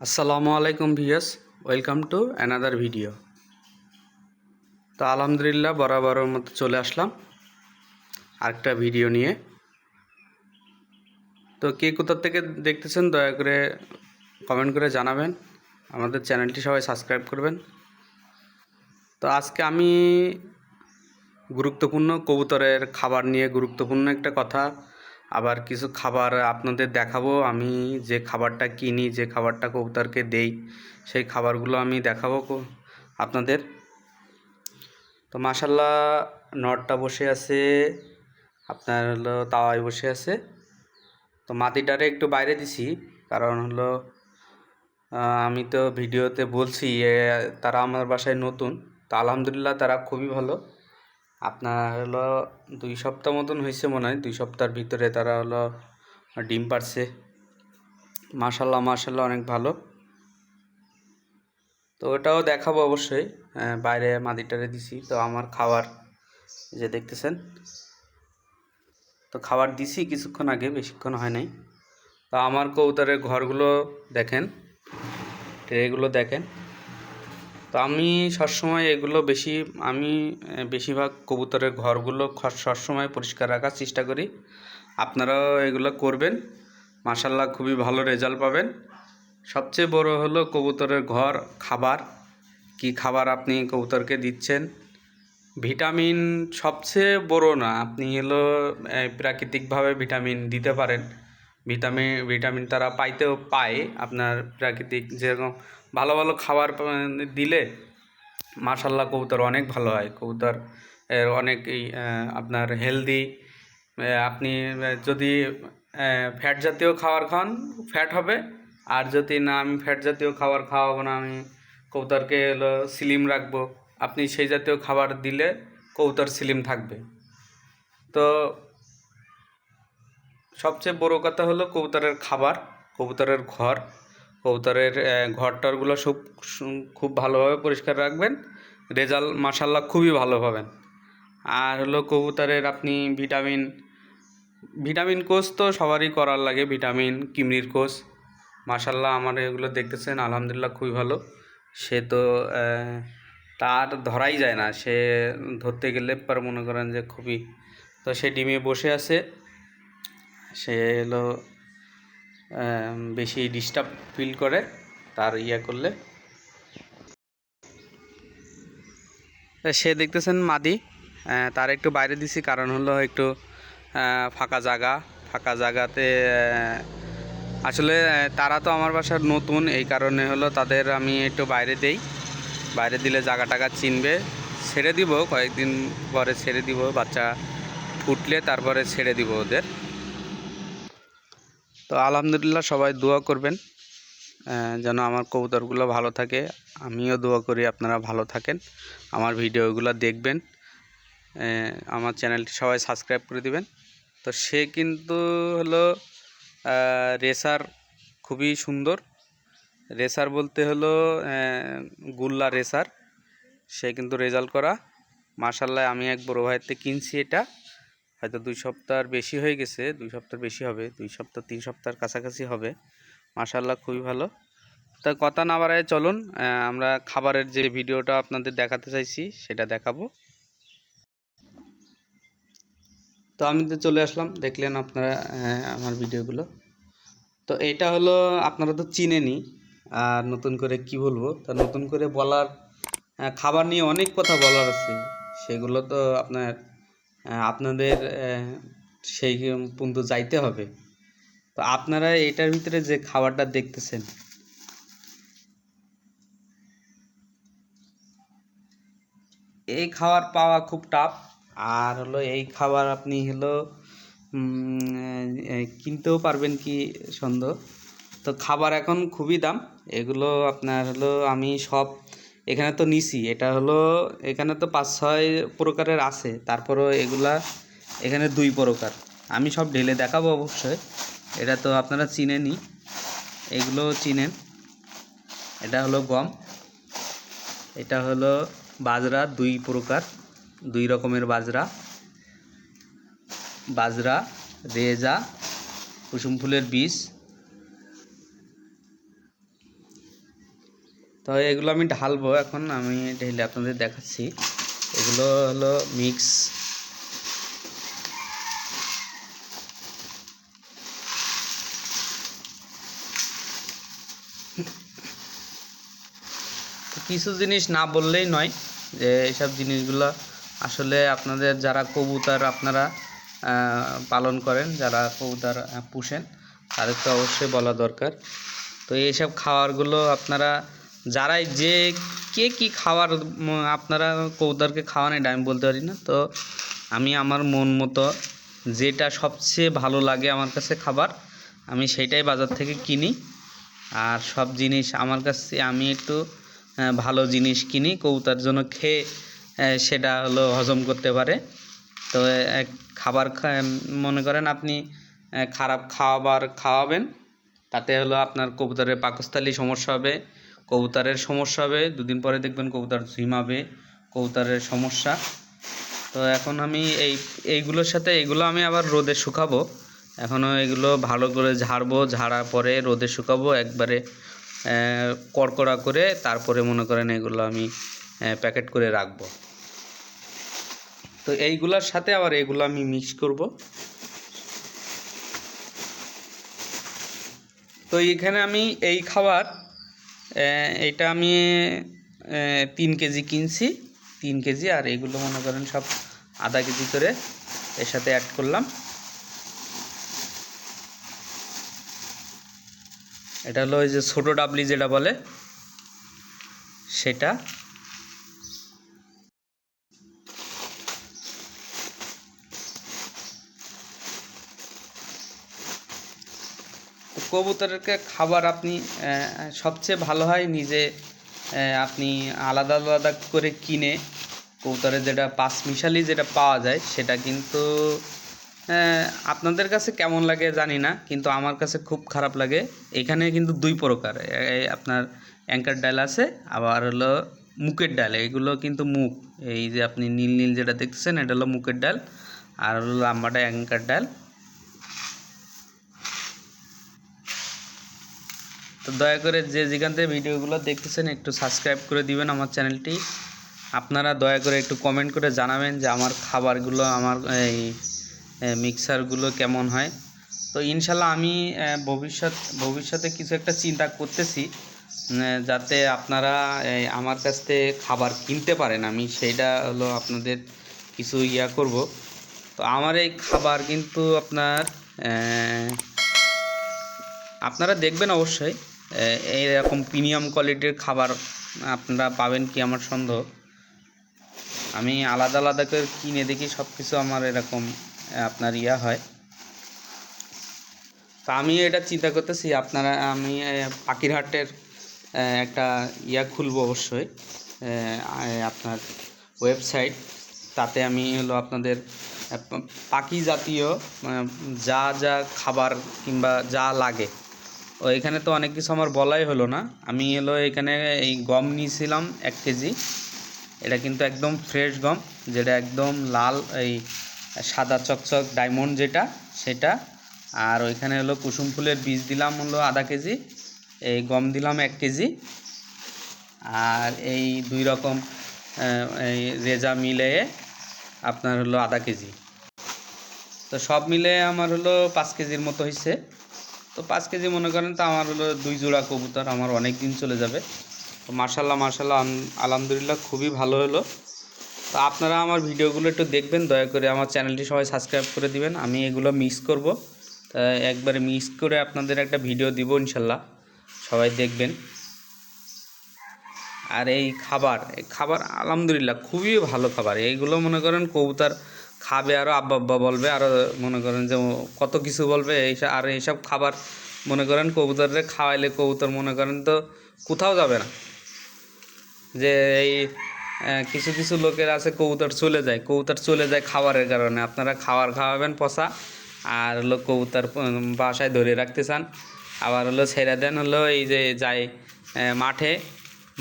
আসসালামু আলাইকুম VS welcome to another video. তো আলহামদুলিল্লাহ বরাবরের মতো চলে আসলাম আরেকটা ভিডিও নিয়ে। তো কে কোথার থেকে দেখতেছেন, দয়া করে কমেন্ট করে জানাবেন। আমাদের চ্যানেলটি সবাই সাবস্ক্রাইব করবেন। তো আজকে আমি গুরুত্বপূর্ণ কবুতরের খাবার নিয়ে গুরুত্বপূর্ণ একটা কথা আবার কিছু খাবার আপনাদের দেখাবো। আমি যে খাবারটা কিনি, যে খাবারটা কবুতরকে দেই, সেই খাবারগুলো আমি দেখাবো আপনাদের। তো মাসাল্লাহ নটটা বসে আছে, আপনার হলো তাওয়ায় বসে আছে। তো মাটিটারে একটু বাইরে দিছি, কারণ হলো আমি তো ভিডিওতে বলছি তারা আমার বাসায় নতুন। তো আলহামদুলিল্লাহ তারা খুবই ভালো। আপনার হলো দুই সপ্তাহ মতন হয়েছে মনে হয়। দুই সপ্তাহের ভিতরে তারা হলো ডিম পারছে। মাশাল্লাহ মাশাল্লাহ অনেক ভালো। তো ওটাও দেখাবো অবশ্যই। আহ, বাইরে মাদিটারে দিছি। তো আমার খাবার যে দেখতেছেন তো খাবার দিছি কিছুক্ষণ আগে বেশিক্ষণ হয় নাই। তো আমার কবুতরের ঘরগুলো দেখেন ট্রেগুলো দেখেন। তো আমি সবসময় এগুলো বেশি, আমি বেশিরভাগ কবুতরের ঘরগুলো সবসময় পরিষ্কার রাখার চেষ্টা করি। আপনারাও এগুলো করবেন। মাসাল্লাহ খুবই ভালো রেজাল্ট পাবেন। সবচেয়ে বড় হলো কবুতরের ঘর, খাবার। কি খাবার আপনি কবুতরকে দিচ্ছেন? ভিটামিন সবচেয়ে বড় না, আপনি হলো প্রাকৃতিকভাবে ভিটামিন দিতে পারেন। ভিটামিন ভিটামিন তারা পাইতেও পায়। আপনার প্রাকৃতিক যেরকম ভালো ভালো খাবার দিলে মাশাল্লাহ কবুতর অনেক ভালো হয়। কবুতর এর অনেক আপনার হেলদি আপনি যদি ফ্যাট জাতীয় খাবার খান ফ্যাট হবে। আর যদি না, আমি ফ্যাট জাতীয় খাবার খাওয়াবো না, আমি কবুতরকে হলো স্লিম রাখব। আপনি সেই জাতীয় খাবার দিলে কবুতর স্লিম থাকবে। তো সবচেয়ে বড় কথা হলো কবুতরের খাবার কবুতরের ঘর। কবুতরের আহ, ঘরটরগুলো সব খুব ভালোভাবে পরিষ্কার রাখবেন। রেজাল্ট মাসাল্লাহ খুবই ভালো পাবেন। আর হলো কবুতরের আপনি ভিটামিন ভিটামিন কোর্স তো সবারই করার লাগে ভিটামিন কিমরির কোর্স মাসাল্লাহ আমার এগুলো দেখতেছেন আলহামদুলিল্লাহ খুবই ভালো। সে তো তার ধরাই যায় না। সে ধরতে গেলে পর মনে করেন যে খুবই তো সে ডিমে বসে আছে। সে হলো বেশি ডিস্টার্ব ফিল করে, তার ইয়ে করলে। সে দেখতেছেন মাদি তার একটু বাইরে দিছি, কারণ হলো একটু ফাঁকা জায়গা ফাঁকা জায়গাতে আসলে তারা তো আমার বাসার নতুন, এই কারণে হলো তাদের আমি একটু বাইরে দেই। বাইরে দিলে জায়গা টাগা চিনবে, ছেড়ে দিব, কয়েকদিন পরে ছেড়ে দিব, বাচ্চা ফুটলে তারপরে ছেড়ে দিব ওদের। তো আলহামদুলিল্লাহ সবাই দোয়া করবেন যেন আমার কবুতরগুলো ভালো থাকে। আমিও দোয়া করি আপনারা ভালো থাকেন, আমার ভিডিওগুলো দেখবেন আমার চ্যানেলটি সবাই সাবস্ক্রাইব করে দিবেন। তো সে কিন্তু হলো রেসার খুবই সুন্দর। রেসার বলতে হলো গুল্লা রেসার। সে কিন্তু রেজাল্ট করা। মার্শাল্লাহ আমি এক বড়ো ভাইয়ের কিনছি এটা। হয়তো দুই সপ্তাহ বেশি হয়ে গেছে, দুই সপ্তাহ বেশি হবে, দুই সপ্তাহ, তিন সপ্তাহের কাছাকাছি হবে। মাশাল্লাহ খুবই ভালো। তা কথা না বাড়ায় চলুন আমরা খাবারের যে ভিডিওটা আপনাদের দেখাতে চাইছি, সেটা দেখাবো। তো আমি তো চলে আসলাম, দেখলেন আপনারা আমার ভিডিওগুলো। তো এটা হলো, আপনারা তো চিনেনি আর নতুন করে কি বলব? তা নতুন করে বলার খাবার নিয়ে অনেক কথা বলার আছে। সেগুলো তো আপনার আপনাদের সেই পর্যন্ত যাইতে হবে। তো আপনারা এটার ভিতরে যে খাবারটা দেখতেছেন, এই খাবার পাওয়া খুব টাফ আর হলো এই খাবার আপনি হলো কিনতেও পারবেন কি সন্দেহ। তো খাবার এখন খুবই দাম। এগুলো আপনার হলো আমি সব এখানে তো নিছি, এটা হলো, এখানে তো পাঁচ ছয় প্রকারের আছে, তারপরও এগুলা এখানে দুই প্রকার। আমি সব ঢেলে দেখাবো অবশ্যই, এটা তো আপনারা চিনেনই, এগুলো চিনেন। এটা হলো গম, এটা হলো বাজরা, দুই প্রকার, দুই রকমের বাজরা। বাজরা, রেজা, কুসুম ফুলের বীজ তো এগুলো আমি ঢালবো এখন, আমি ঢেলে আপনাদের দেখাচ্ছি। এগুলো হলো মিক্স কিছু জিনিস না বললেই নয় যে এইসব জিনিসগুলো আসলে আপনাদের যারা কবুতর আপনারা পালন করেন, যারা কবুতর পুষেন, তাদের তো অবশ্যই বলা দরকার। তো এইসব খাবারগুলো আপনারা যারাই যে কে কি খাওয়ার আপনারা কবুতরকে খাওয়ান, এটা আমি বলতে পারি না। তো আমি আমার মন মতো যেটা সবচেয়ে ভালো লাগে আমার কাছে খাবার, আমি সেটাই বাজার থেকে কিনি। আর সব জিনিস আমার কাছে, আমি একটু ভালো জিনিস কিনি কবুতার জন্য খেয়ে সেটা হলো হজম করতে পারে। তো খাবার মনে করেন আপনি খারাপ খাবার খাওয়াবেন, তাতে হলো আপনার কবুতরের পাকস্থলী সমস্যা হবে কবুতরের সমস্যা হবে, দুদিন পরে দেখবেন কবুতর ঝিমাবে, কবুতরের সমস্যা। তো এখন আমি এই, এইগুলোর সাথে, এগুলো আমি আবার রোদে শুকাবো। এখনও এগুলো ভালো করে ঝাড়বো ঝাড়ার পরে রোদে শুকাবো, একবারে কড়কড়া করে তারপরে মনে করেন এগুলো আমি প্যাকেট করে রাখব। তো এইগুলোর সাথে আবার এগুলো আমি মিক্স করব। তো এইখানে আমি এই খাবার এটা আমি তিন কেজি কিনছি, তিন কেজি, আর এগুলো মনে করেন সব আধা কেজি করে এর সাথে অ্যাড করলাম। এটা হলো ওই যে ছোটো ডাবলি যেটা বলে, সেটা। কবুতরকে খাবার আপনি সবচেয়ে ভালো হয় নিজে আপনি আলাদা আলাদা করে কিনে কবুতরের যেটা পাঁচ মিশালি যেটা পাওয়া যায় সেটা কিন্তু আপনাদের কাছে কেমন লাগে জানি না, কিন্তু আমার কাছে খুব খারাপ লাগে। এখানে কিন্তু দুই প্রকার আপনার অ্যাঙ্কার ডাল আছে, আবার হলো মুখের ডাল, এগুলো কিন্তু মুখ, এই যে আপনি নীল নীল যেটা দেখতেছেন, এটা হলো মুখের ডাল, আর হলো লাম্বাটা অ্যাঙ্কার ডাল। তো দয়া করে যে যেখান থেকে ভিডিওগুলো দেখতেছেন একটু সাবস্ক্রাইব করে দিবেন আমার চ্যানেলটি। আপনারা দয়া করে একটু কমেন্ট করে জানাবেন যে আমার খাবারগুলো, আমার এই মিক্সারগুলো কেমন হয়। তো ইনশাল্লাহ আমি ভবিষ্যৎ, ভবিষ্যতে কিছু একটা চিন্তা করতেছি যাতে আপনারা আমার কাছ থেকে খাবার কিনতে পারেন। আমি সেইটা হলো আপনাদের কিছু ইয়া করব। তো আমার এই খাবার কিন্তু আপনার আপনারা দেখবেন অবশ্যই। এইরকম প্রিমিয়াম কোয়ালিটির খাবার আপনারা পাবেন কি আমার সন্দেহ। আমি আলাদা আলাদা করে কিনে দেখি সব কিছু আমার এরকম আপনার ইয়া হয়। তা আমি এটা চিন্তা করতেছি, আপনারা, আমি পাখিরহাটের একটা ইয়া খুলবো অবশ্যই আপনার ওয়েবসাইট তাতে আমি হলো আপনাদের পাখি জাতীয় যা যা খাবার কিংবা যা লাগে ও এখানে তো অনেক কিছু আমার বলাই হলো না। আমি হলো এখানে এই গম নিয়েছিলাম এক কেজি। এটা কিন্তু একদম ফ্রেশ গম, যেটা একদম লাল, এই সাদা চকচক ডায়মন্ড যেটা, সেটা। আর ওইখানে হলো কুসুম ফুলের বীজ দিলাম হলো আধা কেজি, এই গম দিলাম এক কেজি। আর এই দুই রকম এই রেজা মিলে আপনার হলো আধা কেজি। তো সব মিলে আমার হলো পাঁচ কেজির মতো হয়েছে তো পাঁচ কেজি মনে করেন তো আমার হলো দুই জোড়া কবুতর, আমার অনেক দিন চলে যাবে। তো মার্শাল্লাহ মার্শাল্লাহ আলহামদুলিল্লাহ খুবই ভালো হলো। তো আপনারা আমার ভিডিওগুলো একটু দেখবেন, দয়া করে আমার চ্যানেলটি সবাই সাবস্ক্রাইব করে দিবেন। আমি এগুলো মিক্স করব। তা একবারে মিক্স করে আপনাদের একটা ভিডিও দিব ইনশাল্লাহ সবাই দেখবেন। আর এই খাবার খাবার আলহামদুলিল্লাহ খুবই ভালো খাবার। এইগুলো মনে করেন কবুতর খাবে আরও আব্বা আব্বা বলবে আরও মনে করেন যে কত কিছু বলবে এইসব আর এইসব খাবার মনে করেন কবুতরে খাওয়াইলে কবুতর মনে করেন তো কোথাও যাবে না। যে এই কিছু কিছু লোকের আছে কবুতর চলে যায়, কবুতর চলে যায় খাবারের কারণে। আপনারা খাবার খাওয়াবেন পচা, আর হলো কবুতর বাসায় ধরে রাখতে চান। আবার হলো ছেড়ে দেন, হলো এই যে যায় মাঠে।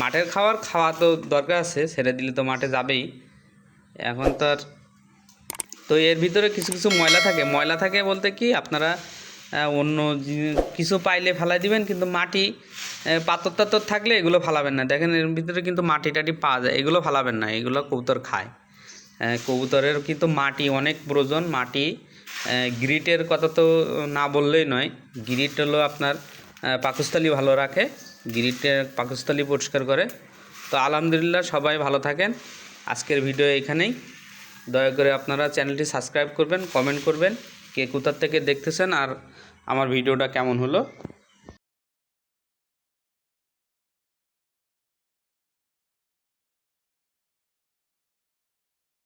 মাঠের খাবার খাওয়া তো দরকার আছে, ছেড়ে দিলে তো মাঠে যাবেই। এখন তো আর তো এর ভিতরে কিছু কিছু ময়লা থাকে। ময়লা থাকে বলতে কি, আপনারা অন্য কিছু পাইলে ফালাই দিবেন, কিন্তু মাটি পাথর টাথর থাকলে এগুলো ফালাবেন না। দেখেন এর ভিতরে কিন্তু মাটি টাটি পাওয়া যায়, এগুলো ফালাবেন না, এগুলো কবুতর খায়। কবুতরের কিন্তু মাটি অনেক প্রয়োজন, মাটি গ্রিটের কথা তো না বললেই নয়। গ্রিট হলো আপনার পাকস্থলী ভালো রাখে গ্রিটের পাকস্থলী পরিষ্কার করে। তো আলহামদুলিল্লাহ সবাই ভালো থাকেন। আজকের ভিডিও এখানেই। দয়া করে আপনারা চ্যানেলটি সাবস্ক্রাইব করবেন, কমেন্ট করবেন, কে কোথার থেকে দেখতেছেন আর আমার ভিডিওটা কেমন হলো।